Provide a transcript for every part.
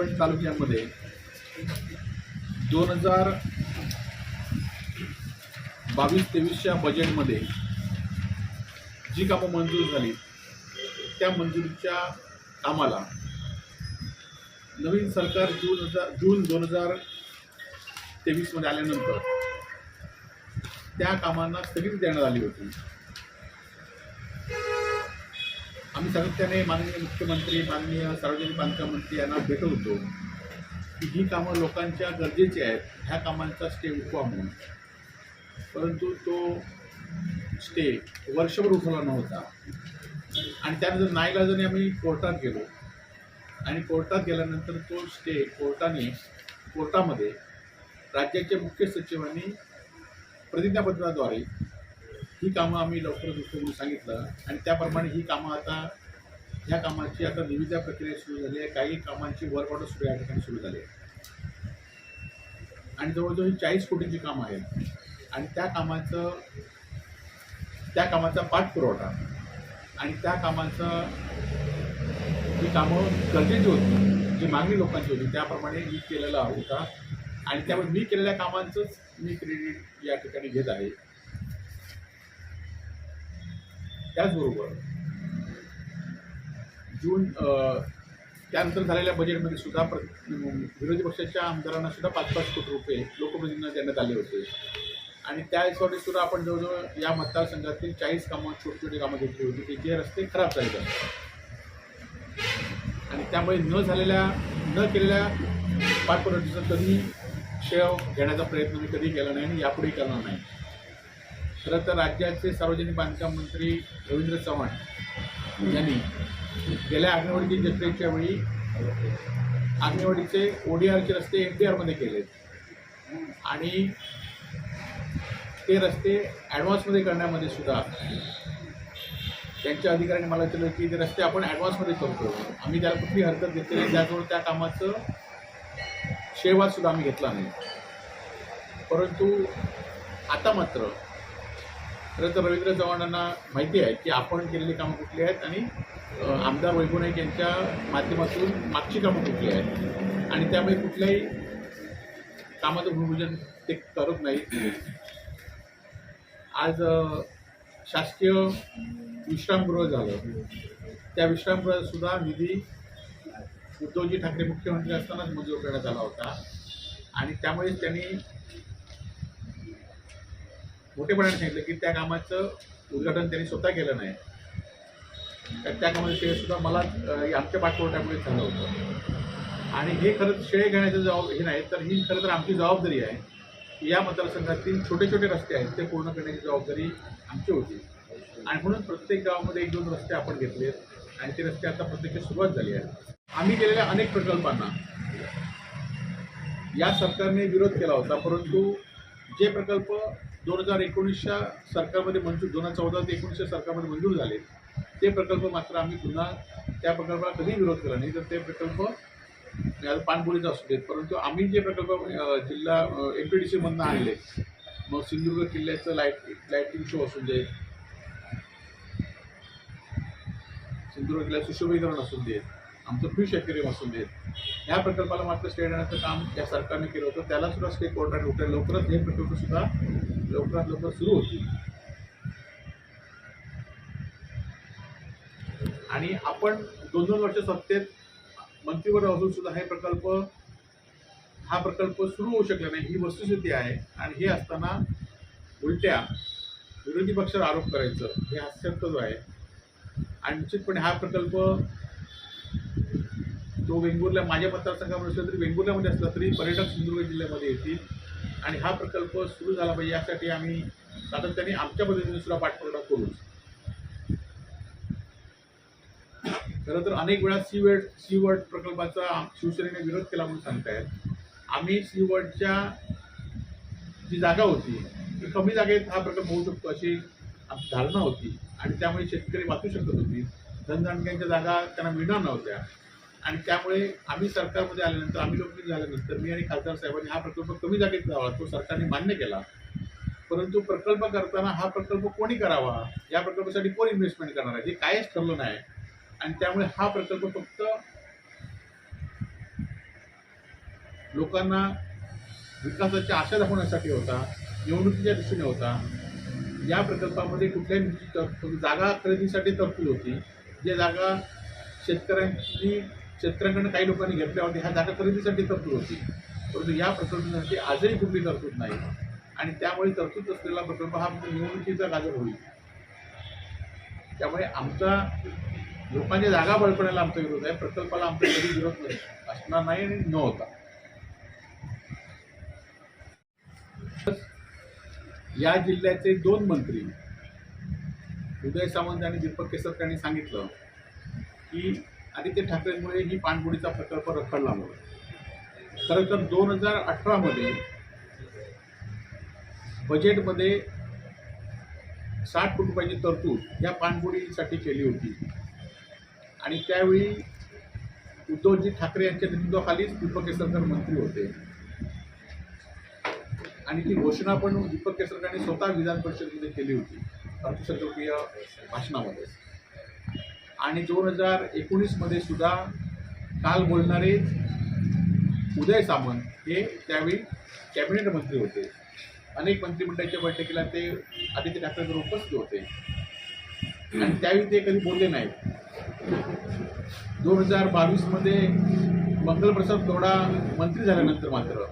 कळवण तालुक्यामध्ये दोन हजार बावीस तेवीसच्या बजेटमध्ये जी कामं मंजूर झाली त्या मंजुरीच्या कामाला नवीन सरकार जून हजार जून दोन हजार तेवीसमध्ये आल्यानंतर त्या कामांना स्थगिती देण्यात आली होती. आम्ही सातत्याने माननीय मुख्यमंत्री माननीय सार्वजनिक बांधकाम मंत्री यांना भेटवतो की ही कामं लोकांच्या गरजेची आहेत ह्या कामांचा स्टे उठवा म्हणून. परंतु तो स्टे वर्षभर उठवला नव्हता. आणि त्यानंतर नाईलाजाने आम्ही कोर्टात गेलो. आणि कोर्टात गेल्यानंतर तो स्टे कोर्टाने कोर्टामध्ये राज्याच्या मुख्य सचिवांनी प्रतिज्ञापत्राद्वारे ही कामं आम्ही लवकरच उठवू म्हणून सांगितलं आणि त्याप्रमाणे ही कामं आता ह्या कामाची आता निविदा प्रक्रिया सुरू झाली आहे. काही कामांची वर्क ऑर्डर सुरू या ठिकाणी सुरू झाली आहे. आणि जवळजवळ ही चाळीस कोटींची कामं आहेत. आणि त्या कामाचं त्या कामाचा पाठपुरवठा आणि त्या कामाचं जी कामं गरजेची होती जी मागणी लोकांची होती त्याप्रमाणे मी केलेला होता. आणि त्यामुळे मी केलेल्या कामांचंच मी क्रेडिट या ठिकाणी घेत आहे. त्याचबरोबर जून त्यानंतर झालेल्या बजेटमध्ये सुद्धा प्र विरोधी पक्षाच्या आमदारांना सुद्धा पाच पाच कोटी रुपये लोकप्रतिनिधींना देण्यात आले होते. आणि त्या हिशोबाने सुद्धा आपण जवळजवळ या मतदारसंघातील चाळीस कामं छोटी छोटी कामं घेतली होती. की जे रस्ते खराब झाले आणि त्यामुळे न झालेल्या न केलेल्या पाठपुराव्याचा कधी शेव घेण्याचा प्रयत्न मी कधी केला नाही आणि यापुढे करणार नाही. खरं तर राज्याचे सार्वजनिक बांधकाम मंत्री रवींद्र चव्हाण यांनी गेल्या आग्नेवाडीची जत्रेच्या वेळी आग्नेवाडीचे ओडीआरचे रस्ते एफ डी आरमध्ये केले आणि ते रस्ते ॲडव्हान्समध्ये करण्यामध्ये सुद्धा त्यांच्या अधिकाऱ्यांनी मला विचारलं की ते रस्ते आपण ॲडव्हान्समध्ये करतो. आम्ही त्याला कुठली हरकत घेतली नाही. त्याजवळ त्या कामाचं शेवाद सुद्धा आम्ही घेतला नाही. परंतु आता मात्र खरं तर रवींद्र चव्हाणांना माहिती आहे की आपण केलेली कामं कुठली आहेत आणि आमदार वैभव नाईक यांच्या माध्यमातून मागची कामं कुठली आहेत. आणि त्यामुळे कुठल्याही कामाचं भूमिपूजन ते करत नाही आज शासकीय विश्रामगृह झालं. त्या विश्रामगृहात सुद्धा निधी उद्धवजी ठाकरे मुख्यमंत्री असतानाच मंजूर करण्यात आला होता. आणि त्यामुळे त्यांनी मोठेपणाने सांगितलं की त्या कामाचं उद्घाटन त्यांनी स्वतः केलं नाही. तर त्या कामाचं श्रेय सुद्धा मला आमच्या पाठपुरवठ्यामुळे झालं होतं. आणि हे खरंच श्रेय घेण्याचं जबाब हे नाही तर ही खरं तर आमची जबाबदारी आहे. की या मतदारसंघातील छोटे छोटे रस्ते आहेत ते पूर्ण करण्याची जबाबदारी आमची होती. आणि म्हणून प्रत्येक गावामध्ये एक दोन रस्ते आपण घेतले आणि ते रस्ते आता प्रत्यक्ष सुरुवात झाली आहे आम्ही केलेल्या अनेक प्रकल्पांना या सरकारने विरोध केला होता परंतु जे प्रकल्प दोन हजार एकोणीसच्या सरकारमध्ये मंजूर दोन हजार चौदा ते एकोणीसच्या सरकारमध्ये मंजूर झाले. ते प्रकल्प मात्र आम्ही पुन्हा त्या प्रकल्पाला कधीही विरोध केला नाही. तर ते प्रकल्प आता पाणबुडीचा असू देत. परंतु आम्ही जे प्रकल्प जिल्हा एम पी डी सीमधनं आणले मग सिंधुदुर्ग किल्ल्याचं लाइट लाईटिंग शो असू दे सिंधुदुर्ग किल्ल्याचं सुशोभीकरण असू देत आमचं फिश ॲक्वेरियम असू देत ह्या प्रकल्पाला मात्र स्टे देण्याचं काम या सरकारने केलं होतं. त्याला सुद्धा स्टे कोर्टाने उठले. लवकरच हे प्रकल्पसुद्धा लवकरात लवकर सुरू होतील. आणि आपण दोन दोन वर्ष सत्तेत मंत्रीवर असून सुद्धा हे प्रकल्प हा प्रकल्प सुरू होऊ शकला नाही ही वस्तुस्थिती आहे. आणि हे असताना उलट्या विरोधी पक्षावर आरोप करायचं हे हास्यास्पद आहे. आणि निश्चितपणे हा प्रकल्प तो वेंगुर्ला माझ्या मतदारसंघामध्ये असला तरी वेंगुर्ल्यामध्ये असला तरी पर्यटक सिंधुदुर्ग जिल्ह्यामध्ये येतील. आणि हा प्रकल्प सुरू झाला पाहिजे यासाठी आम्ही सातत्याने आमच्या पद्धतीने सुद्धा पाठपुरावा करूच. खरं तर अनेक वेळा सी वर्ड सी वर्ड प्रकल्पाचा शिवसेनेने विरोध केला म्हणून सांगतायत. आम्ही सी वर्डच्या जी जागा होती ती कमी जागेत हा प्रकल्प होऊ शकतो अशी आमची धारणा होती. आणि त्यामुळे शेतकरी वाचू शकत होती. धनदानक्यांच्या जागा त्यांना मिळणार नव्हत्या. आणि त्यामुळे आम्ही सरकारमध्ये आल्यानंतर आम्ही लोकप्रिय झाल्यानंतर मी आणि खासदार साहेबांनी हा प्रकल्प कमी जागेत जावा तो सरकारने मान्य केला. परंतु प्रकल्प करताना हा प्रकल्प कोणी करावा या प्रकल्पासाठी कोण इन्व्हेस्टमेंट करणार आहे हे कायच ठरलं नाही. आणि त्यामुळे हा प्रकल्प फक्त लोकांना विकासाच्या आशा दाखवण्यासाठी होता निवडणुकीच्या दृष्टीने होता. या प्रकल्पामध्ये कुठल्याही जागा खरेदीसाठी तरतूद होती. जे जागा शेतकऱ्यांची शेतकऱ्यांकडून काही लोकांनी घेतल्या होत्या ह्या जागा खरेदीसाठी तरतूद होती. परंतु या प्रकल्पासाठी आजही कुठली तरतूद नाही. आणि त्यामुळे तरतूद असलेला प्रकल्प हा फक्त निवडणुकीचा गाजर होईल. त्यामुळे आमचा लोकांच्या जागा बळकवण्याला आमचा विरोध आहे. प्रकल्पाला आमचा कधी विरोध नाही. असणार नाही आणि न होता. या जिल्ह्याचे दोन मंत्री उदय सावंत आणि दीपक केसरकर यांनी सांगितलं की आदित्य ठाकरेंमुळे ही पाणबुडीचा प्रकल्प रखडला म्हणून. खरं तर दोन हजार अठरामध्ये बजेटमध्ये साठ कोटी रुपयाची तरतूद या पाणबुडीसाठी केली होती. आणि त्यावेळी उद्धवजी ठाकरे यांच्या नेतृत्वाखालीच दीपक केसरकर मंत्री होते. आणि ती घोषणा पण दीपक केसरकरांनी स्वतः विधान परिषदेमध्ये केली होती. अर्थसंकल्पीय भाषणामध्ये. आणि दोन हजार एकोणीसमध्ये सुद्धा काल बोलणारे उदय सामंत हे त्यावेळी कॅबिनेट मंत्री होते. अनेक मंत्रिमंडळाच्या बैठकीला ते आदित्य ठाकरेंवर उपस्थित होते. आणि त्यावेळी ते कधी बोलले नाहीत. दोन हजार बावीसमध्ये मंगलप्रसाद गौडा मंत्री झाल्यानंतर मात्र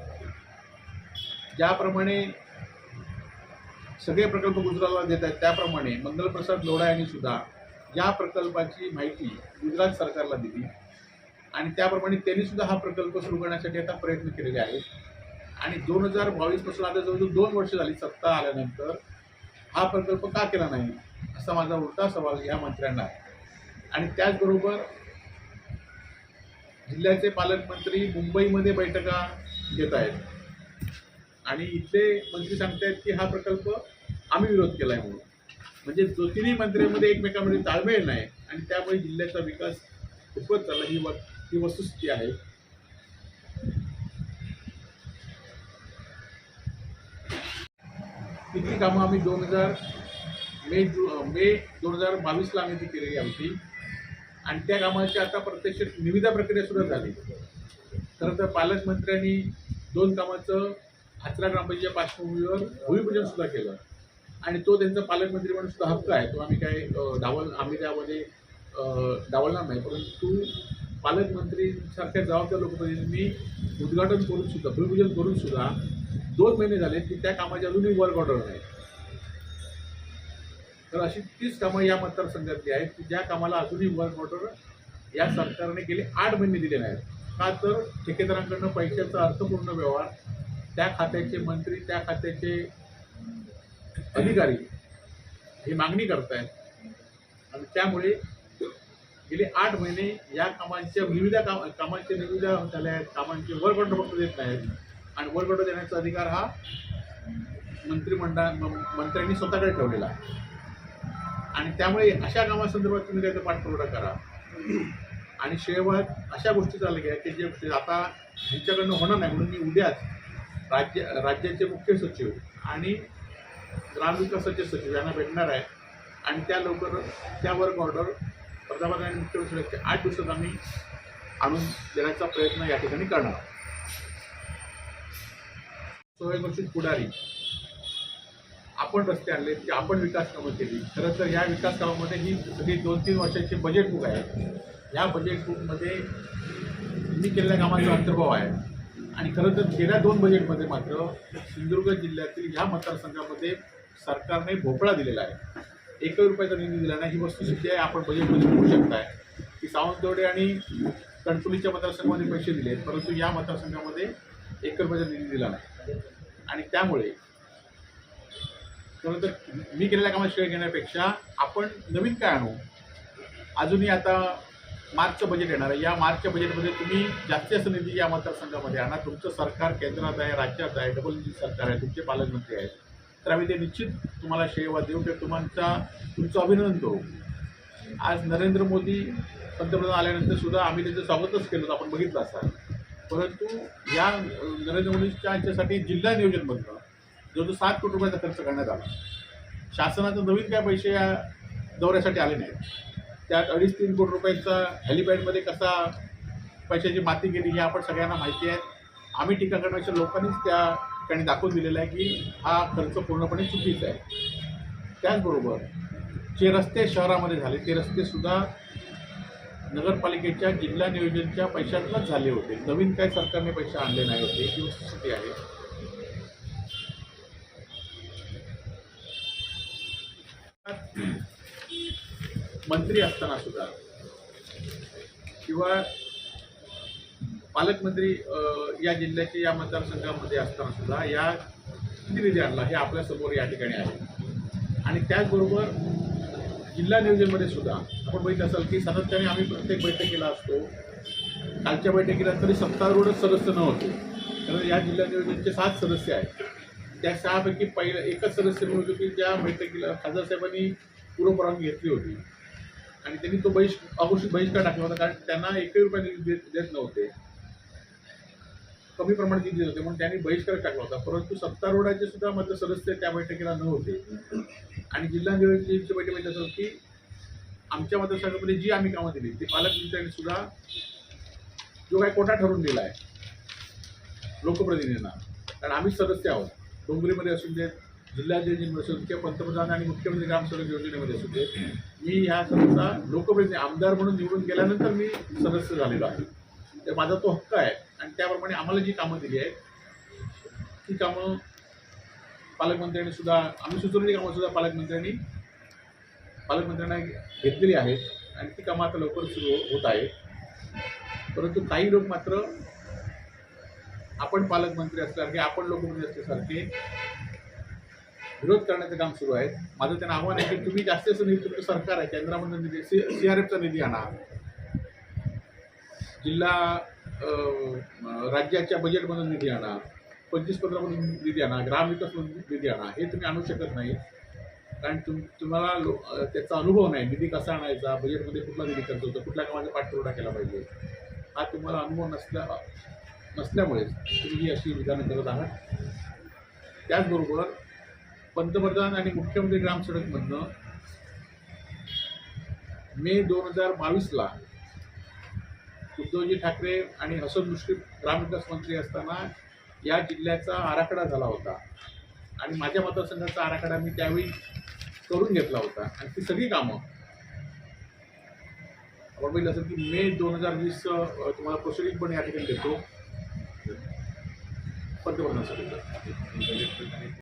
ज्याप्रमाणे सगळे प्रकल्प गुजरातला देत आहेत त्याप्रमाणे मंगलप्रसाद लोढा यांनी सुद्धा या प्रकल्पाची माहिती गुजरात सरकारला दिली. आणि त्याप्रमाणे त्यांनी सुद्धा हा प्रकल्प सुरू करण्यासाठी आता प्रयत्न केलेले आहेत. आणि दोन हजार बावीसपासून आता जवळजवळ दोन वर्ष झाली सत्ता आल्यानंतर हा प्रकल्प का केला नाही असा माझा उलटा सवाल या मंत्र्यांना आहे. आणि त्याचबरोबर जिल्ह्याचे पालकमंत्री मुंबईमध्ये बैठका घेत आहेत. आणि इथले मंत्री सांगतायत की हा प्रकल्प आम्ही विरोध केला आहे म्हणून. म्हणजे जो तिन्ही मंत्र्यांमध्ये एकमेकांमध्ये ताळमेळ नाही आणि त्यामुळे जिल्ह्याचा विकास खूपच चालला ही व ही वस्तुस्थिती आहे. किती कामं आम्ही दोन हजार मे जु मे दोन हजार बावीसला आम्ही ती केलेली आमची. आणि त्या कामाची आता प्रत्यक्ष निविदा प्रक्रिया सुरू झाली. खरं तर पालकमंत्र्यांनी दोन कामाचं आचरा ग्रामपंचायत पार्श्वभूमीवर भूमिपूजन सुद्धा केलं. आणि तो त्यांचा पालकमंत्री म्हणून सुद्धा हक्क आहे. तो आम्ही काय डावल आम्ही त्यामध्ये डावलणार नाही. परंतु पालकमंत्री सारख्या जबाबदार लोकप्रतिनिधींनी उद्घाटन करून सुद्धा भूमिपूजन करून सुद्धा दोन महिने झाले की त्या कामाची अजूनही वर्क ऑर्डर नाही. तर अशी तीच कामं या मतदारसंघातली आहेत की ज्या कामाला अजूनही वर्क ऑर्डर या सरकारने गेले आठ महिने दिले नाहीत. का तर ठेकेदारांकडनं पैशाचा अर्थपूर्ण व्यवहार त्या खात्याचे मंत्री त्या खात्याचे अधिकारी ही मागणी करतायत. आणि त्यामुळे गेले आठ महिने या कामांच्या विविध काम कामांच्या निविदा झाल्या आहेत. कामांचे वरकंड फक्त देत नाहीत. आणि वरकंड देण्याचा अधिकार हा मंत्रिमंडळ म- मंत्र्यांनी स्वतःकडे ठेवलेला आहे. आणि त्यामुळे अशा कामासंदर्भात तुम्ही त्याचा पाठपुरवठा करा. आणि शेवट अशा गोष्टी चालल्या गेल्या की जे आता ह्यांच्याकडनं होणार नाही म्हणून मी उद्याच राज्य राज्याचे मुख्य सचिव आणि ग्रामविकासाचे सचिव यांना भेटणार आहे. आणि त्या लवकर त्या वर्क ऑर्डर पंतप्रधान आणि आठ दिवसात आम्ही आणून देण्याचा प्रयत्न या ठिकाणी करणार स्वयंघोषित सोयघोषित पुढारी. आपण रस्ते आणले की आपण विकास कामं केली खरं तर या विकास कामामध्ये ही सगळी दोन तीन वर्षाची बजेट बुक आहे. या बजेट बुकमध्ये मी केलेल्या कामाचा अंतर्भाव आहे. आणि खरं तर गेल्या दोन बजेटमध्ये मात्र सिंधुदुर्ग जिल्ह्यातील ह्या मतदारसंघामध्ये सरकारने भोपळा दिलेला आहे. एकही रुपयाचा निधी दिला नाही. ही वस्तुस्थिती आहे आपण बजेटमध्ये बघू शकताय. की सावंतवाडी आणि कणकुलीच्या मतदारसंघामध्ये पैसे दिले परंतु या मतदारसंघामध्ये एक रुपयाचा निधी दिला नाही. आणि त्यामुळे त्यानंतर मी केलेल्या कामात श्रेय घेण्यापेक्षा आपण नवीन काय आणू? अजूनही आता मार्चचं बजेट येणार आहे. या मार्चच्या बजेटमध्ये तुम्ही जास्तीत जास्त निधी या मतदारसंघामध्ये आणा. तुमचं सरकार केंद्रात आहे राज्यात आहे डबल इंजिन सरकार आहे तुमचे पालकमंत्री आहेत. तर आम्ही ते निश्चित तुम्हाला सेवा देऊ. तर तुमचा तुमचं अभिनंदन करू. आज नरेंद्र मोदी पंतप्रधान आल्यानंतर सुद्धा आम्ही त्यांचं स्वागतच केलं होतं. आपण बघितलं असाल. परंतु या नरेंद्र मोदींच्या यांच्यासाठी जिल्हा नियोजनमधनं जवळजवळ सात कोटी रुपयाचा खर्च करण्यात आला. शासनाचं नवीन काय पैसे या दौऱ्यासाठी आले नाहीत. त्यात अडीच तीन कोटी रुपयाचा हेलिपॅडमध्ये कसा पैशाची माती गेली हे आपण सगळ्यांना माहिती आहे. आम्ही टीका करण्याच्या लोकांनीच त्या त्यांनी दाखवून दिलेला आहे की हा खर्च पूर्णपणे चुकीचा आहे. त्याचबरोबर जे रस्ते शहरामध्ये झाले ते रस्तेसुद्धा नगरपालिकेच्या जिल्हा नियोजनच्या पैशातूनच झाले होते. नवीन काय सरकारने पैसे आणले नाही होते ही वस्तुस्थिती आहे. मंत्री असताना सुद्धा किंवा पालकमंत्री या जिल्ह्याचे या मतदारसंघामध्ये असताना सुद्धा या किती निधी आणला हे आपल्यासमोर या ठिकाणी आहे. आणि त्याचबरोबर जिल्हा नियोजनमध्ये सुद्धा आपण बघित असाल की सातत्याने आम्ही प्रत्येक बैठकीला असतो. कालच्या बैठकीला तरी सत्तारूढच सदस्य नव्हते. कारण या जिल्हा नियोजनचे सात सदस्य आहेत. त्या सहापैकी पहिलं एकच सदस्य मी की ज्या बैठकीला खासदार साहेबांनी पूर्वपरवानगी घेतली होती. आणि त्यांनी तो बहिष् अघोषित बहिष्कार टाकला होता कारण त्यांना एकही रुपया निधी देत देत नव्हते. कमी प्रमाणात निधी होते म्हणून त्यांनी बहिष्कार टाकला होता. परंतु सत्तारूढाचे सुद्धा मधले सदस्य त्या बैठकीला नव्हते. आणि जिल्हा निवडणुकीची बैठक असं की आमच्या मतदारसंघामध्ये जी आम्ही कामं दिली ती पालकमंत्र्यांनी सुद्धा जो काही कोटा ठरवून दिला आहे लोकप्रतिनिधींना. कारण आम्ही सदस्य आहोत. डोंगरीमध्ये असू देत जिल्हा असू किंवा पंतप्रधान आणि मुख्यमंत्री ग्रामसडक योजनेमध्ये असू देत मी ह्या सदस्य लोकप्रतिनिधी आमदार म्हणून निवडून गेल्यानंतर मी सदस्य झालेलो आहे. तर माझा तो हक्क आहे. त्याप्रमाणे आम्हाला जी कामं दिली आहेत ती कामं पालकमंत्र्यांनी सुद्धा आम्ही सुचवलेली कामं सुद्धा पालकमंत्र्यांनी पालकमंत्र्यांना घेतलेली आहेत आणि ती कामं आता लवकर सुरू होत आहेत. परंतु काही लोक मात्र आपण पालकमंत्री असल्यासारखे आपण लोकमंत्री असल्यासारखे विरोध करण्याचं काम सुरू आहे माझं त्यांना आव्हान आहे की तुम्ही जास्तीत जास्त निधी तुमचं सरकार आहे केंद्रामधून निधी सी सी आर एफचा निधी आणा. जिल्हा राज्याच्या बजेटमधून निधी आणा पंचवीस पंधरामधून निधी आणा ग्रामविकासमधून निधी आणा हे तुम्ही आणू शकत नाही. कारण तुम तुम्हाला लो त्याचा अनुभव नाही निधी कसा आणायचा बजेटमध्ये कुठला निधी खर्च होतो कुठल्या कामाचा पाठपुरवठा केला पाहिजे. हा तुम्हाला अनुभव नसल्या नसल्यामुळेच तुम्ही ही अशी विधानं करत आहात. त्याचबरोबर पंतप्रधान आणि मुख्यमंत्री ग्रामसडकमधनं मे दोन हजार बावीसला उद्धवजी ठाकरे आणि हसन मुश्रीफ ग्रामविकास मंत्री असताना या जिल्ह्याचा आराखडा झाला होता. आणि माझ्या मतदारसंघाचा आराखडा मी त्यावेळी करून घेतला होता. आणि ती सगळी कामं आपण बघितलं असेल की मे दोन हजार वीस तुम्हाला प्रोसिडिंग पण या ठिकाणी देतो. पंतप्रधानांसाठी